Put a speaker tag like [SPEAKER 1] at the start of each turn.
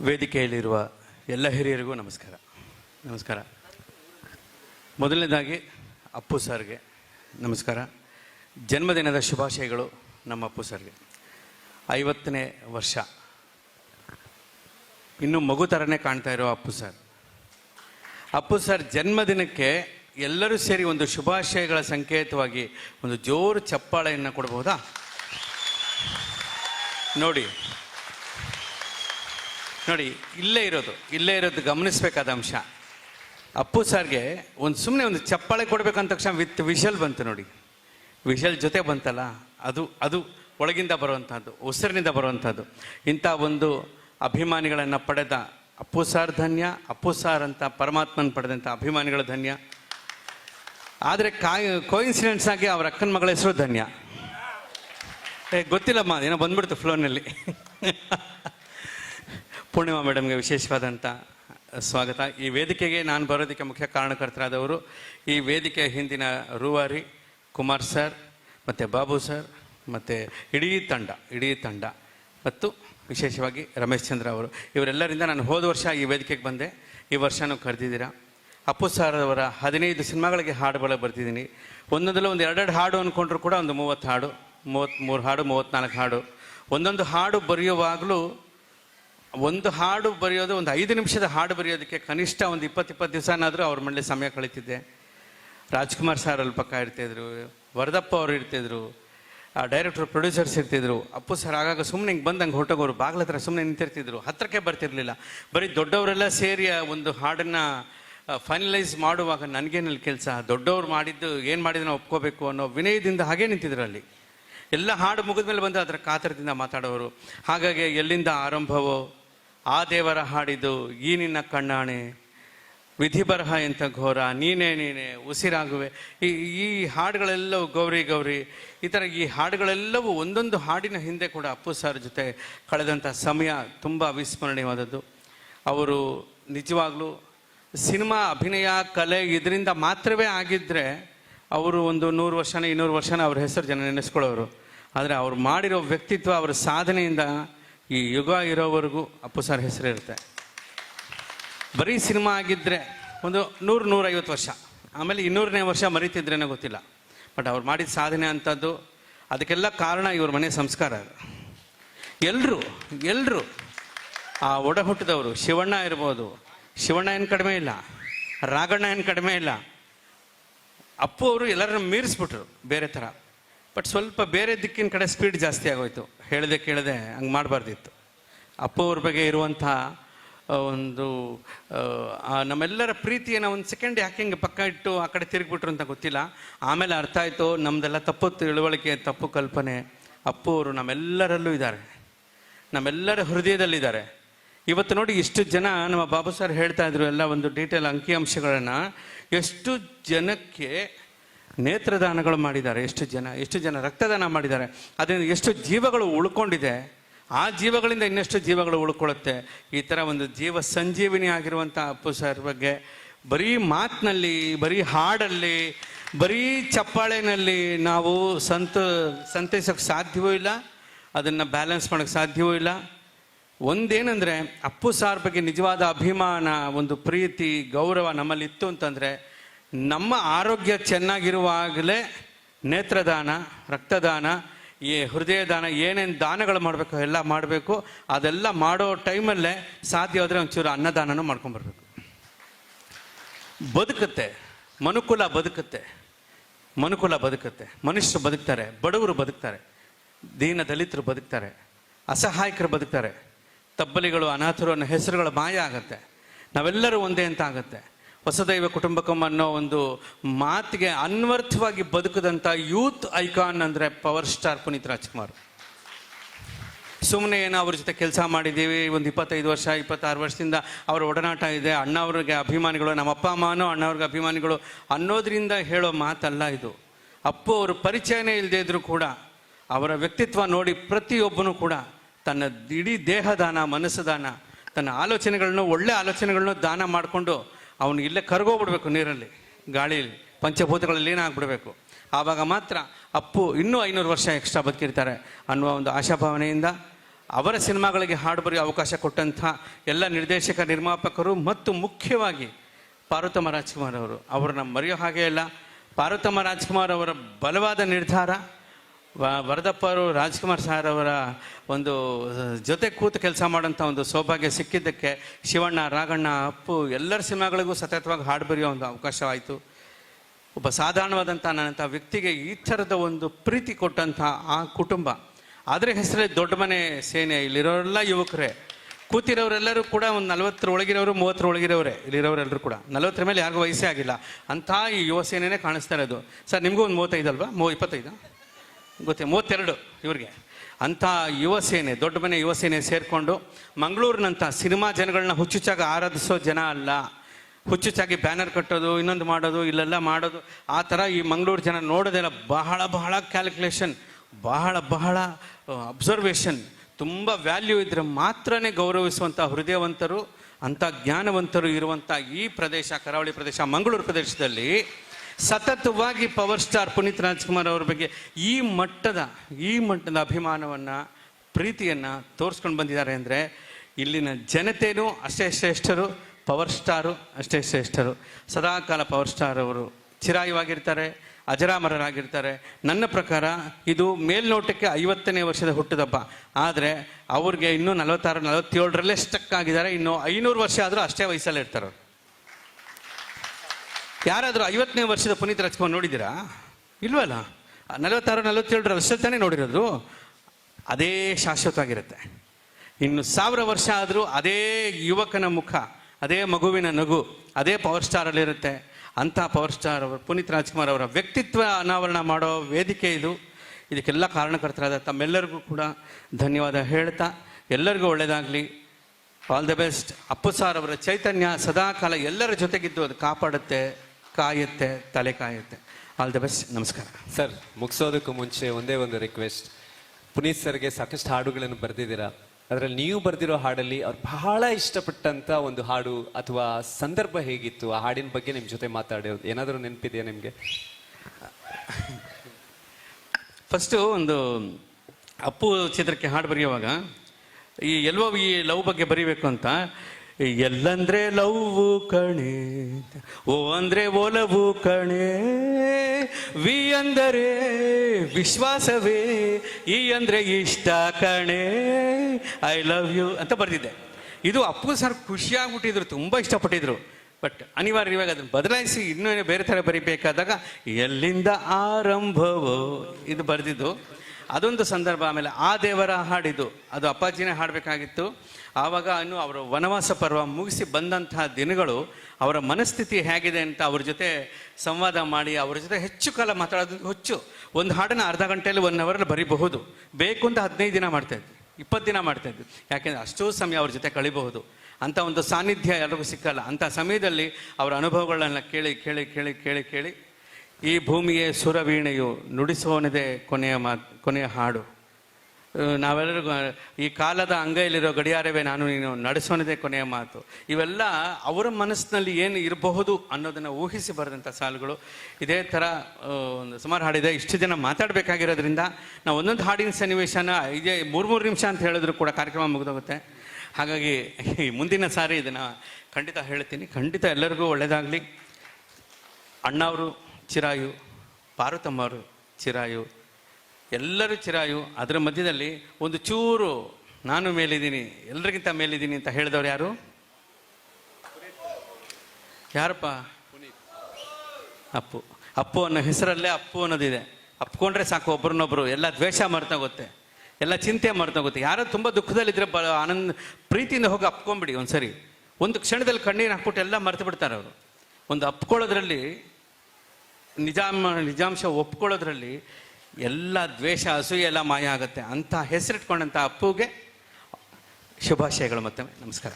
[SPEAKER 1] ವೇದಿಕೆಯಲ್ಲಿರುವ ಎಲ್ಲ ಹಿರಿಯರಿಗೂ ನಮಸ್ಕಾರ. ನಮಸ್ಕಾರ. ಮೊದಲನೇದಾಗಿ ಅಪ್ಪು ಸರ್ಗೆ ನಮಸ್ಕಾರ. ಜನ್ಮದಿನದ ಶುಭಾಶಯಗಳು ನಮ್ಮ ಅಪ್ಪು ಸರ್ಗೆ. ಐವತ್ತನೇ ವರ್ಷ. ಇನ್ನು ಮಗು ಥರನೇ ಕಾಣ್ತಾ ಇರೋ ಅಪ್ಪು ಸರ್. ಅಪ್ಪು ಸರ್, ಜನ್ಮದಿನಕ್ಕೆ ಎಲ್ಲರೂ ಸೇರಿ ಒಂದು ಶುಭಾಶಯಗಳ ಸಂಕೇತವಾಗಿ ಒಂದು ಜೋರು ಚಪ್ಪಾಳೆಯನ್ನು ಕೊಡಬಹುದಾ? ನೋಡಿ ನೋಡಿ, ಇಲ್ಲೇ ಇರೋದು ಇಲ್ಲೇ ಇರೋದು ಗಮನಿಸಬೇಕಾದ ಅಂಶ. ಅಪ್ಪು ಸರ್ಗೆ ಒಂದು ಸುಮ್ಮನೆ ಒಂದು ಚಪ್ಪಾಳೆ ಕೊಡ್ಬೇಕಂದ ತಕ್ಷಣ ವಿತ್ ವಿಷಲ್ ಬಂತು ನೋಡಿ. ವಿಷಲ್ ಜೊತೆ ಬಂತಲ್ಲ, ಅದು ಅದು ಒಳಗಿಂದ ಬರುವಂಥದ್ದು ಉಸಿರಿನಿಂದ ಬರುವಂಥದ್ದು ಇಂಥ ಒಂದು ಅಭಿಮಾನಿಗಳನ್ನು ಪಡೆದ ಅಪ್ಪು ಸಾರ್ ಧನ್ಯ, ಅಪ್ಪು ಸಾರ್ ಅಂತ ಪರಮಾತ್ಮನ ಪಡೆದಂಥ ಅಭಿಮಾನಿಗಳ ಧನ್ಯ. ಆದರೆ ಕಾಯ್ ಕೋಇನ್ಸಿಡೆನ್ಸ್ ಆಗಿ ಅವ್ರ ಅಕ್ಕನ ಮಗಳ ಹೆಸರು ಧನ್ಯ. ಗೊತ್ತಿಲ್ಲಮ್ಮ, ಏನೋ ಬಂದ್ಬಿಡ್ತು ಫ್ಲೋನಲ್ಲಿ ಪೂರ್ಣಿಮಾ ಮೇಡಮ್ಗೆ ವಿಶೇಷವಾದಂಥ ಸ್ವಾಗತ. ಈ ವೇದಿಕೆಗೆ ನಾನು ಬರೋದಕ್ಕೆ ಮುಖ್ಯ ಕಾರಣಕರ್ತರಾದವರು ಈ ವೇದಿಕೆಯ ಹಿಂದಿನ ರೂವಾರಿ, ಕುಮಾರ್ ಸರ್, ಮತ್ತು ಬಾಬು ಸರ್, ಮತ್ತು ಇಡೀ ತಂಡ ಇಡೀ ತಂಡ, ಮತ್ತು ವಿಶೇಷವಾಗಿ ರಮೇಶ್ ಚಂದ್ರ ಅವರು. ಇವರೆಲ್ಲರಿಂದ ನಾನು ಹೋದ ವರ್ಷ ಈ ವೇದಿಕೆಗೆ ಬಂದೆ. ಈ ವರ್ಷನೂ ಕರೆದಿದ್ದೀರಾ. ಅಪ್ಪು ಸರ್ ಅವರ ಹದಿನೈದು ಸಿನಿಮಾಗಳಿಗೆ ಬಳಕೆ ಬರ್ತಿದ್ದೀನಿ. ಒಂದೊಂದಲ್ಲ ಒಂದು ಎರಡೆರಡು ಹಾಡು ಅಂದ್ಕೊಂಡ್ರು ಕೂಡ ಒಂದು ಮೂವತ್ತು ಹಾಡು ಮೂವತ್ತ್ಮೂರು ಹಾಡು, ಮೂವತ್ತ್ನಾಲ್ಕು ಹಾಡು. ಒಂದೊಂದು ಹಾಡು ಬರೆಯುವಾಗಲೂ ಒಂದು ಹಾಡು ಬರೆಯೋದು, ಒಂದು ಐದು ನಿಮಿಷದ ಹಾಡು ಬರೆಯೋದಕ್ಕೆ ಕನಿಷ್ಠ ಒಂದು ಇಪ್ಪತ್ತು ಇಪ್ಪತ್ತು ದಿವಸನಾದರೂ ಅವ್ರ ಮನೇಲಿ ಸಮಯ ಕಳೀತಿದ್ದೆ. ರಾಜ್ಕುಮಾರ್ ಸರ್ ಅಲ್ಲಿ ಪಕ್ಕ ಇರ್ತಿದ್ರು, ವರದಪ್ಪ ಅವರು ಇರ್ತಿದ್ರು, ಆ ಡೈರೆಕ್ಟರ್ ಪ್ರೊಡ್ಯೂಸರ್ಸ್ ಇರ್ತಿದ್ರು. ಅಪ್ಪು ಸರ್ ಆಗಾಗ ಸುಮ್ಮನೆ ಹಿಂಗೆ ಬಂದಂಗೆ ಹೊಟ್ಟೋಗೋರು ಬಾಗ್ಲ ಹತ್ರ ಸುಮ್ಮನೆ ನಿಂತಿರ್ತಿದ್ರು. ಹತ್ರಕ್ಕೆ ಬರ್ತಿರ್ಲಿಲ್ಲ. ಬರೀ ದೊಡ್ಡವರೆಲ್ಲ ಸೇರಿ ಒಂದು ಹಾಡನ್ನು ಫೈನಲೈಸ್ ಮಾಡುವಾಗ ನನಗೇನಲ್ಲಿ ಕೆಲಸ. ದೊಡ್ಡವ್ರು ಮಾಡಿದ್ದು, ಏನು ಮಾಡಿದ್ರು ಒಪ್ಕೋಬೇಕು ಅನ್ನೋ ವಿನಯದಿಂದ ಹಾಗೆ ನಿಂತಿದ್ರು ಅಲ್ಲಿ. ಎಲ್ಲ ಹಾಡು ಮುಗಿದ್ಮೇಲೆ ಬಂದು ಅದರ ಕಾತರದಿಂದ ಮಾತಾಡೋರು. ಹಾಗಾಗಿ ಎಲ್ಲಿಂದ ಆರಂಭವೋ ಆ ದೇವರ ಹಾಡಿದು, ಈ ನಿನ್ನ ಕಣ್ಣಾಣೆ, ವಿಧಿ ಬರಹ ಎಂಥ ಘೋರ, ನೀನೇ ನೀನೇ ಉಸಿರಾಗುವೆ. ಈ ಈ ಹಾಡುಗಳೆಲ್ಲವೂ ಗೌರಿ ಗೌರಿ, ಈ ಥರ ಈ ಹಾಡುಗಳೆಲ್ಲವೂ ಒಂದೊಂದು ಹಾಡಿನ ಹಿಂದೆ ಕೂಡ ಅಪ್ಪು ಸರ್ ಜೊತೆ ಕಳೆದಂಥ ಸಮಯ ತುಂಬ ಅವಿಸ್ಮರಣೀಯವಾದದ್ದು. ಅವರು ನಿಜವಾಗ್ಲೂ ಸಿನಿಮಾ ಅಭಿನಯ, ಕಲೆ ಇದರಿಂದ ಮಾತ್ರವೇ ಆಗಿದ್ದರೆ ಅವರು ಒಂದು ನೂರು ವರ್ಷನ, ಇನ್ನೂರು ವರ್ಷನ ಅವ್ರ ಹೆಸರು ಜನ ನೆನೆಸ್ಕೊಳ್ಳೋರು. ಆದರೆ ಅವ್ರು ಮಾಡಿರೋ ವ್ಯಕ್ತಿತ್ವ, ಅವರ ಸಾಧನೆಯಿಂದ ಈ ಯುಗ ಇರೋವರೆಗೂ ಅಪ್ಪು ಸರ್ ಹೆಸರು ಇರುತ್ತೆ ಬರೀ ಸಿನಿಮಾ ಆಗಿದ್ದರೆ ಒಂದು ನೂರು ನೂರೈವತ್ತು ವರ್ಷ. ಆಮೇಲೆ ಇನ್ನೂರನೇ ವರ್ಷ ಮರಿತಿದ್ರೇನೋ ಗೊತ್ತಿಲ್ಲ. ಬಟ್ ಅವ್ರು ಮಾಡಿದ ಸಾಧನೆ ಅಂಥದ್ದು, ಅದಕ್ಕೆಲ್ಲ ಕಾರಣ ಇವ್ರ ಮನೆ ಸಂಸ್ಕಾರ ಎಲ್ಲರೂ ಎಲ್ಲರೂ ಆ ಒಡ ಹುಟ್ಟಿದವರು ಶಿವಣ್ಣ ಇರ್ಬೋದು, ಶಿವಣ್ಣ ಏನು ಕಡಿಮೆ ಇಲ್ಲ ರಾಗಣ್ಣ ಏನು ಕಡಿಮೆ ಇಲ್ಲ, ಅಪ್ಪು ಅವರು ಎಲ್ಲರನ್ನ ಮೀರಿಸ್ಬಿಟ್ರು ಬೇರೆ ಥರ. ಬಟ್ ಸ್ವಲ್ಪ ಬೇರೆ ದಿಕ್ಕಿನ ಕಡೆ ಸ್ಪೀಡ್ ಜಾಸ್ತಿ ಆಗೋಯ್ತು. ಹೇಳದೆ ಕೇಳದೆ ಹಂಗೆ ಮಾಡಬಾರ್ದಿತ್ತು. ಅಪ್ಪು ಅವ್ರ ಬಗ್ಗೆ ಇರುವಂತಹ ಒಂದು ನಮ್ಮೆಲ್ಲರ ಪ್ರೀತಿಯನ್ನು ಒಂದು ಸೆಕೆಂಡ್ ಯಾಕೆ ಹಿಂಗೆ ಪಕ್ಕ ಇಟ್ಟು ಆ ಕಡೆ ತಿರುಗಿಬಿಟ್ರು ಅಂತ ಗೊತ್ತಿಲ್ಲ. ಆಮೇಲೆ ಅರ್ಥ ಆಯಿತು ನಮ್ಮದೆಲ್ಲ ತಪ್ಪು ತಿಳುವಳಿಕೆ, ತಪ್ಪು ಕಲ್ಪನೆ. ಅಪ್ಪು ಅವರು ನಮ್ಮೆಲ್ಲರಲ್ಲೂ ಇದ್ದಾರೆ. ನಮ್ಮೆಲ್ಲರ ಹೃದಯದಲ್ಲಿದ್ದಾರೆ. ಇವತ್ತು ನೋಡಿ ಇಷ್ಟು ಜನ ನಮ್ಮ ಬಾಬು ಸರ್ ಹೇಳ್ತಾ ಇದ್ರು ಎಲ್ಲ ಒಂದು ಡೀಟೇಲ್ ಅಂಕಿಅಂಶಗಳನ್ನು ಎಷ್ಟು ಜನಕ್ಕೆ ನೇತ್ರದಾನಗಳು ಮಾಡಿದ್ದಾರೆ. ಎಷ್ಟು ಜನ ಎಷ್ಟು ಜನ ರಕ್ತದಾನ ಮಾಡಿದ್ದಾರೆ. ಅದರಿಂದ ಎಷ್ಟು ಜೀವಗಳು ಉಳ್ಕೊಂಡಿದೆ, ಆ ಜೀವಗಳಿಂದ ಇನ್ನೆಷ್ಟು ಜೀವಗಳು ಉಳ್ಕೊಳ್ಳುತ್ತೆ. ಈ ಥರ ಒಂದು ಜೀವ ಸಂಜೀವಿನಿ ಆಗಿರುವಂಥ ಅಪ್ಪು ಸರ್ ಬಗ್ಗೆ ಬರೀ ಮಾತಿನಲ್ಲಿ, ಬರೀ ಹಾಡಲ್ಲಿ, ಬರೀ ಚಪ್ಪಾಳೆನಲ್ಲಿ ನಾವು ಸಂತ ಸಂತೈಸೋಕ್ಕೆ ಸಾಧ್ಯವೂ ಇಲ್ಲ, ಅದನ್ನು ಬ್ಯಾಲೆನ್ಸ್ ಮಾಡೋಕ್ಕೆ ಸಾಧ್ಯವೂ ಇಲ್ಲ. ಒಂದೇನೆಂದರೆ ಅಪ್ಪು ಸಾರ್ ಬಗ್ಗೆ ನಿಜವಾದ ಅಭಿಮಾನ, ಒಂದು ಪ್ರೀತಿ, ಗೌರವ ನಮ್ಮಲ್ಲಿತ್ತು ಅಂತಂದರೆ ನಮ್ಮ ಆರೋಗ್ಯ ಚೆನ್ನಾಗಿರುವಾಗಲೇ ನೇತ್ರದಾನ, ರಕ್ತದಾನ, ಈ ಹೃದಯ ದಾನ ಏನೇನು ದಾನಗಳು ಮಾಡಬೇಕು, ಎಲ್ಲ ಮಾಡಬೇಕು. ಅದೆಲ್ಲ ಮಾಡೋ ಟೈಮಲ್ಲೇ ಸಾಧ್ಯ ಆದರೆ ಒಂಚೂರು ಅನ್ನದಾನನೂ ಮಾಡ್ಕೊಂಬರ್ಬೇಕು. ಬದುಕುತ್ತೆ. ಮನುಕುಲ ಬದುಕುತ್ತೆ. ಮನುಕುಲ ಬದುಕುತ್ತೆ. ಮನುಷ್ಯರು ಬದುಕ್ತಾರೆ, ಬಡವರು ಬದುಕ್ತಾರೆ, ದೀನ ದಲಿತರು ಬದುಕ್ತಾರೆ, ಅಸಹಾಯಕರು ಬದುಕ್ತಾರೆ. ತಬ್ಬಲಿಗಳು, ಅನಾಥರು ಅನ್ನೋ ಹೆಸರುಗಳು ಮಾಯ ಆಗುತ್ತೆ. ನಾವೆಲ್ಲರೂ ಒಂದೇ ಅಂತ ಆಗತ್ತೆ. ಹೊಸದೈವ ಕುಟುಂಬಕಂ ಅನ್ನೋ ಒಂದು ಮಾತಿಗೆ ಅನ್ವರ್ಥವಾಗಿ ಬದುಕದಂಥ ಯೂತ್ ಐಕಾನ್ ಅಂದರೆ ಪವರ್ ಸ್ಟಾರ್ ಪುನೀತ್ ರಾಜ್ಕುಮಾರ್. ಸುಮ್ಮನೆ ಏನೋ ಅವ್ರ ಜೊತೆ ಕೆಲಸ ಮಾಡಿದ್ದೀವಿ, ಒಂದು ಇಪ್ಪತ್ತೈದು ವರ್ಷ, ಇಪ್ಪತ್ತಾರು ವರ್ಷದಿಂದ ಅವರ ಒಡನಾಟ ಇದೆ ಅಣ್ಣವ್ರಿಗೆ ಅಭಿಮಾನಿಗಳು ನಮ್ಮ ಅಪ್ಪ ಅಮ್ಮನೋ ಅಣ್ಣವ್ರಿಗೆ ಅಭಿಮಾನಿಗಳು ಅನ್ನೋದರಿಂದ ಹೇಳೋ ಮಾತಲ್ಲ ಇದು. ಅಪ್ಪು ಅವರು ಪರಿಚಯನೇ ಇಲ್ಲದೇ ಇದ್ದರೂ ಕೂಡ, ಅವರ ವ್ಯಕ್ತಿತ್ವ ನೋಡಿ ಪ್ರತಿಯೊಬ್ಬನೂ ಕೂಡ ತನ್ನ ಇಡೀ ದೇಹದಾನ, ಮನಸ್ಸು ದಾನ, ತನ್ನ ಆಲೋಚನೆಗಳನ್ನು ಒಳ್ಳೆ ಆಲೋಚನೆಗಳನ್ನು ದಾನ ಮಾಡಿಕೊಂಡು ಅವನು ಇಲ್ಲೇ ಕರ್ಗೋಗ್ಬಿಡ್ಬೇಕು ನೀರಲ್ಲಿ, ಗಾಳಿಯಲ್ಲಿ. ಪಂಚಭೂತಗಳಲ್ಲಿ ಏನಾಗ್ಬಿಡ್ಬೇಕು? ಆವಾಗ ಮಾತ್ರ ಅಪ್ಪು ಇನ್ನೂ ಐನೂರು ವರ್ಷ ಎಕ್ಸ್ಟ್ರಾ ಬದುಕಿರ್ತಾರೆ ಅನ್ನುವ ಒಂದು ಆಶಾಭಾವನೆಯಿಂದ ಅವರ ಸಿನಿಮಾಗಳಿಗೆ ಹಾಡು ಬರೆಯೋ ಅವಕಾಶ ಕೊಟ್ಟಂಥ ಎಲ್ಲ ನಿರ್ದೇಶಕ, ನಿರ್ಮಾಪಕರು ಮತ್ತು ಮುಖ್ಯವಾಗಿ ಪಾರ್ವತಮ್ಮ ರಾಜ್ಕುಮಾರ್ ಅವರು. ಅವ್ರನ್ನ ಮರೆಯೋ ಹಾಗೆ ಇಲ್ಲ ಪಾರ್ವತಮ್ಮ ರಾಜ್ಕುಮಾರ್ ಅವರ ಬಲವಾದ ನಿರ್ಧಾರ ವರದಪ್ಪ ಅವರು, ರಾಜ್ಕುಮಾರ್ ಸಾರ್ ಅವರ ಒಂದು ಜೊತೆ ಕೂತು ಕೆಲಸ ಮಾಡೋಂಥ ಒಂದು ಸೌಭಾಗ್ಯ ಸಿಕ್ಕಿದ್ದಕ್ಕೆ ಶಿವಣ್ಣ, ರಾಘಣ್ಣ, ಅಪ್ಪು ಎಲ್ಲರ ಸಿನಿಮಾಗಳಿಗೂ ಸತತವಾಗಿ ಹಾಡು ಬರೆಯೋ ಒಂದು ಅವಕಾಶವಾಯಿತು. ಒಬ್ಬ ಸಾಧಾರಣವಾದಂಥ ನನ್ನಂಥ ವ್ಯಕ್ತಿಗೆ ಈ ಥರದ ಒಂದು ಪ್ರೀತಿ ಕೊಟ್ಟಂಥ ಆ ಕುಟುಂಬ. ಅದರ ಹೆಸರೇ ದೊಡ್ಡ ಮನೆ ಸೇನೆ, ಇಲ್ಲಿರೋರೆಲ್ಲ ಯುವಕರೇ. ಕೂತಿರೋರೆಲ್ಲರೂ ಕೂಡ ಒಂದು ನಲವತ್ತರ ಒಳಗಿರೋರು, ಮೂವತ್ತರ ಒಳಗಿರೋರೆ ಇಲ್ಲಿರೋರೆಲ್ಲರೂ ಕೂಡ. ನಲವತ್ತರ ಮೇಲೆ ಯಾರಿಗೂ ವಯಸ್ಸೇ ಆಗಿಲ್ಲ. ಅಂಥ ಈ ಯುವ ಸೇನೆನೇ ಕಾಣಿಸ್ತಾ ಇರೋದು. ಸರ್, ನಿಮಗೂ ಒಂದು ಮೂವತ್ತೈದು ಅಲ್ವಾ? ಮೂ, ಇಪ್ಪತ್ತೈದು? ಗೊತ್ತೇ, ಮೂವತ್ತೆರಡು ಇವ್ರಿಗೆ. ಅಂಥ ಯುವ ಸೇನೆ, ದೊಡ್ಡ ಮನೆ ಯುವ ಸೇನೆ ಸೇರಿಕೊಂಡು ಮಂಗಳೂರಿನಂಥ ಸಿನಿಮಾ ಜನಗಳನ್ನ ಹುಚ್ಚುಚ್ಚಾಗಿ ಆರಾಧಿಸೋ ಜನ ಅಲ್ಲ. ಹುಚ್ಚುಚ್ಚಾಗಿ ಬ್ಯಾನರ್ ಕಟ್ಟೋದು, ಇನ್ನೊಂದು ಮಾಡೋದು, ಇಲ್ಲೆಲ್ಲ ಮಾಡೋದು. ಆ ಥರ ಈ ಮಂಗಳೂರು ಜನ ನೋಡೋದೆಲ್ಲ ಬಹಳ ಬಹಳ ಕ್ಯಾಲ್ಕುಲೇಷನ್ ಬಹಳ ಬಹಳ ಅಬ್ಸರ್ವೇಷನ್ ತುಂಬ ವ್ಯಾಲ್ಯೂ ಇದ್ದರೆ ಮಾತ್ರನೇ ಗೌರವಿಸುವಂಥ ಹೃದಯವಂತರು, ಅಂಥ ಜ್ಞಾನವಂತರು ಇರುವಂಥ ಈ ಪ್ರದೇಶ, ಕರಾವಳಿ ಪ್ರದೇಶ, ಮಂಗಳೂರು ಪ್ರದೇಶದಲ್ಲಿ ಸತತವಾಗಿ ಪವರ್ ಸ್ಟಾರ್ ಪುನೀತ್ ರಾಜ್ಕುಮಾರ್ ಅವ್ರ ಬಗ್ಗೆ ಈ ಮಟ್ಟದ ಈ ಮಟ್ಟದ ಅಭಿಮಾನವನ್ನು, ಪ್ರೀತಿಯನ್ನು ತೋರಿಸ್ಕೊಂಡು ಬಂದಿದ್ದಾರೆ ಅಂದರೆ ಇಲ್ಲಿನ ಜನತೆಯೂ ಅಷ್ಟೇ ಶ್ರೇಷ್ಠರು, ಪವರ್ ಸ್ಟಾರು ಅಷ್ಟೇ ಶ್ರೇಷ್ಠರು. ಸದಾಕಾಲ ಪವರ್ ಸ್ಟಾರ್ ಅವರು ಚಿರಾಯುವಾಗಿರ್ತಾರೆ, ಅಜರಾಮರರಾಗಿರ್ತಾರೆ. ನನ್ನ ಪ್ರಕಾರ ಇದು ಮೇಲ್ನೋಟಕ್ಕೆ ಐವತ್ತನೇ ವರ್ಷದ ಹುಟ್ಟುದಬ್ಬ. ಆದರೆ ಅವ್ರಿಗೆ ಇನ್ನೂ ನಲವತ್ತಾರು, ನಲವತ್ತೇಳರಲ್ಲೇ ಸ್ಟಕ್ ಆಗಿದ್ದಾರೆ. ಇನ್ನು ಐನೂರು ವರ್ಷ ಆದರೂ ಅಷ್ಟೇ ವಯಸ್ಸಲ್ಲಿ ಇರ್ತಾರೆ ಯಾರಾದರೂ ಐವತ್ತನೇ ವರ್ಷದ ಪುನೀತ್ ರಾಜ್ಕುಮಾರ್ ನೋಡಿದ್ದೀರಾ? ಇಲ್ವಲ್ಲ? ನಲವತ್ತಾರು, ನಲವತ್ತೇಳರ ವರ್ಷ ತಾನೇ ನೋಡಿರೋದು. ಅದೇ ಶಾಶ್ವತವಾಗಿರುತ್ತೆ. ಇನ್ನು ಸಾವಿರ ವರ್ಷ ಆದರೂ ಅದೇ ಯುವಕನ ಮುಖ, ಅದೇ ಮಗುವಿನ ನಗು, ಅದೇ ಪವರ್ ಸ್ಟಾರಲ್ಲಿರುತ್ತೆ ಅಂಥ ಪವರ್ ಸ್ಟಾರ್ ಅವರು, ಪುನೀತ್ ರಾಜ್ಕುಮಾರ್ ಅವರ ವ್ಯಕ್ತಿತ್ವ ಅನಾವರಣ ಮಾಡೋ ವೇದಿಕೆ ಇದು. ಇದಕ್ಕೆಲ್ಲ ಕಾರಣಕರ್ತರಾದ ತಮ್ಮೆಲ್ಲರಿಗೂ ಕೂಡ ಧನ್ಯವಾದ ಹೇಳ್ತಾ, ಎಲ್ಲರಿಗೂ ಒಳ್ಳೆಯದಾಗಲಿ all the best Appu sir ಅವರ ಚೈತನ್ಯ ಸದಾಕಾಲ ಎಲ್ಲರ ಜೊತೆಗಿದ್ದು ಅದು ಕಾಪಾಡುತ್ತೆ. ಕಾಯುತ್ತೆ ತಲೆ ಕಾಯುತ್ತೆ. ಆಲ್ ದ ಬೆಸ್ಟ್ ನಮಸ್ಕಾರ.
[SPEAKER 2] ಸರ್ ಮುಗಿಸೋದಕ್ಕೂ ಮುಂಚೆ ಒಂದೇ ಒಂದು ರಿಕ್ವೆಸ್ಟ್ ಪುನೀತ್ ಸರ್ಗೆ ಸಾಕಷ್ಟು ಹಾಡುಗಳನ್ನು ಬರೆದಿದ್ದೀರಾ? ಅದರಲ್ಲಿ ನೀವು ಬರೆದಿರೋ ಹಾಡಲ್ಲಿ ಅವ್ರು ಬಹಳ ಇಷ್ಟಪಟ್ಟಂತ ಒಂದು ಹಾಡು ಅಥವಾ ಸಂದರ್ಭ ಹೇಗಿತ್ತು? ಆ ಹಾಡಿನ ಬಗ್ಗೆ ನಿಮ್ಮ ಜೊತೆ ಮಾತಾಡೋದು. ಏನಾದರೂ ನೆನಪಿದೆಯಾ ನಿಮಗೆ?
[SPEAKER 1] ಫಸ್ಟು ಒಂದು ಅಪ್ಪು ಚಿತ್ರಕ್ಕೆ ಹಾಡು ಬರೆಯುವಾಗ ಈ ಎಲ್ಲೋ ಈ ಲವ್ ಬಗ್ಗೆ ಬರಿಬೇಕು ಅಂತ. ಎಲ್ಲಂದ್ರೆ ಲವ್ ಕಣೆ, ಓ ಅಂದ್ರೆ ಒಲವು ಕಣೆ, ವಿ ಅಂದರೆ ವಿಶ್ವಾಸವೇ, ಈ ಅಂದ್ರೆ ಇಷ್ಟ ಕಣೆ ಐ ಲವ್ ಯು ಅಂತ ಬರೆದಿದ್ದೆ. ಇದು ಅಪ್ಪು ಸರ್ ಖುಷಿಯಾಗ್ಬಿಟ್ಟಿದ್ರು, ತುಂಬ ಇಷ್ಟಪಟ್ಟಿದ್ರು. ಬಟ್ ಅನಿವಾರ್ಯವಾಗಿ ಅದನ್ನು ಬದಲಾಯಿಸಿ ಇನ್ನೂ ಬೇರೆ ಥರ ಬರಿಬೇಕಾದಾಗ ಎಲ್ಲಿಂದ ಆರಂಭವೋ ಇದು ಬರೆದಿದ್ದು. ಅದೊಂದು ಸಂದರ್ಭ. ಆಮೇಲೆ ಆ ದೇವರ ಹಾಡಿದು ಅದು ಅಪ್ಪಾಜಿನೇ ಹಾಡಬೇಕಾಗಿತ್ತು. ಆವಾಗ ಇನ್ನು ಅವರ ವನವಾಸ ಪರ್ವ ಮುಗಿಸಿ ಬಂದಂತಹ ದಿನಗಳು ಅವರ ಮನಸ್ಥಿತಿ ಹೇಗಿದೆ ಅಂತ ಅವ್ರ ಜೊತೆ ಸಂವಾದ ಮಾಡಿ, ಅವ್ರ ಜೊತೆ ಹೆಚ್ಚು ಕಾಲ ಮಾತಾಡೋದು ಹೆಚ್ಚು. ಒಂದು ಹಾಡನ್ನು ಅರ್ಧ ಗಂಟೆಯಲ್ಲಿ ಒನ್ ಅವರಲ್ಲಿ ಬರೀಬಹುದು. ಬೇಕು ಅಂತ ಹದಿನೈದು ದಿನ ಮಾಡ್ತಾ ಇದ್ವಿ. ಇಪ್ಪತ್ತು ದಿನ ಮಾಡ್ತಾ ಇದ್ವಿ. ಯಾಕೆಂದರೆ ಅಷ್ಟೂ ಸಮಯ ಅವ್ರ ಜೊತೆ ಕಳಿಬಹುದು. ಅಂಥ ಒಂದು ಸಾನ್ನಿಧ್ಯ ಎಲ್ಲರಿಗೂ ಸಿಕ್ಕಲ್ಲ. ಅಂಥ ಸಮಯದಲ್ಲಿ ಅವರ ಅನುಭವಗಳನ್ನ ಕೇಳಿ ಕೇಳಿ ಕೇಳಿ ಕೇಳಿ ಕೇಳಿ ಈ ಭೂಮಿಗೆ ಸುರವೀಣೆಯು ನುಡಿಸೋನದೇ ಕೊನೆಯ ಮಾತು, ಕೊನೆಯ ಹಾಡು. ನಾವೆಲ್ಲರೂ ಈ ಕಾಲದ ಅಂಗೈಲಿರೋ ಗಡಿಯಾರವೇ ನಾನು, ನೀನು ನಡೆಸೋನದೇ ಕೊನೆಯ ಮಾತು. ಇವೆಲ್ಲ ಅವರ ಮನಸ್ಸಿನಲ್ಲಿ ಏನು ಇರಬಹುದು ಅನ್ನೋದನ್ನು ಊಹಿಸಿ ಬರೆದಂಥ ಸಾಲುಗಳು. ಇದೇ ಥರ ಒಂದು ಸುಮಾರು ಹಾಡಿದೆ. ಇಷ್ಟು ಜನ ಮಾತಾಡಬೇಕಾಗಿರೋದ್ರಿಂದ ನಾವು ಒಂದೊಂದು ಹಾಡಿನ ಸನ್ನಿವೇಶನ ಇದೇ ಮೂರು ಮೂರು ನಿಮಿಷ ಅಂತ ಹೇಳಿದ್ರು ಕೂಡ ಕಾರ್ಯಕ್ರಮ ಮುಗಿದೋಗುತ್ತೆ. ಹಾಗಾಗಿ ಮುಂದಿನ ಸಾರಿ ಇದನ್ನು ಖಂಡಿತ ಹೇಳ್ತೀನಿ. ಖಂಡಿತ ಎಲ್ಲರಿಗೂ ಒಳ್ಳೆಯದಾಗಲಿ ಅಣ್ಣವರು ಚಿರಾಯು, ಪಾರ್ವತಮ್ಮರು ಚಿರಾಯು, ಎಲ್ಲರೂ ಚಿರಾಯು. ಅದರ ಮಧ್ಯದಲ್ಲಿ ಒಂದು ಚೂರು ನಾನು ಮೇಲಿದ್ದೀನಿ ಎಲ್ಲರಿಗಿಂತ ಮೇಲಿದ್ದೀನಿ ಅಂತ ಹೇಳಿದವ್ರು ಯಾರು? ಯಾರಪ್ಪ? ಅಪ್ಪು. ಅಪ್ಪು ಅನ್ನೋ ಹೆಸರಲ್ಲೇ ಅಪ್ಪು ಅನ್ನೋದಿದೆ. ಅಪ್ಕೊಂಡ್ರೆ ಸಾಕು ಒಬ್ರನ್ನೊಬ್ರು. ಎಲ್ಲ ದ್ವೇಷ ಮರ್ತೋಗುತ್ತೆ ಎಲ್ಲ ಚಿಂತೆ ಮರ್ತೋಗುತ್ತೆ ಯಾರೋ ತುಂಬ ದುಃಖದಲ್ಲಿದ್ದರೆ ಬ ಆನಂದ, ಪ್ರೀತಿಯಿಂದ ಹೋಗಿ ಅಪ್ಕೊಂಬಿಡಿ ಒಂದ್ಸರಿ. ಒಂದು ಕ್ಷಣದಲ್ಲಿ ಕಣ್ಣೀರು ಹಾಕ್ಬಿಟ್ಟು ಎಲ್ಲ ಮರ್ತು ಬಿಡ್ತಾರೆ ಅವರು ಒಂದು ಅಪ್ಕೊಳ್ಳೋದ್ರಲ್ಲಿ ನಿಜಾಮ ನಿಜಾಂಶ ಒಪ್ಕೊಳ್ಳೋದ್ರಲ್ಲಿ ಎಲ್ಲ ದ್ವೇಷ, ಅಸೂಯೆ ಎಲ್ಲ ಮಾಯ ಆಗುತ್ತೆ ಅಂಥ ಹೆಸರಿಟ್ಕೊಂಡಂಥ ಅಪ್ಪುಗೆ ಶುಭಾಶಯಗಳು ಮತ್ತೆ. ನಮಸ್ಕಾರ.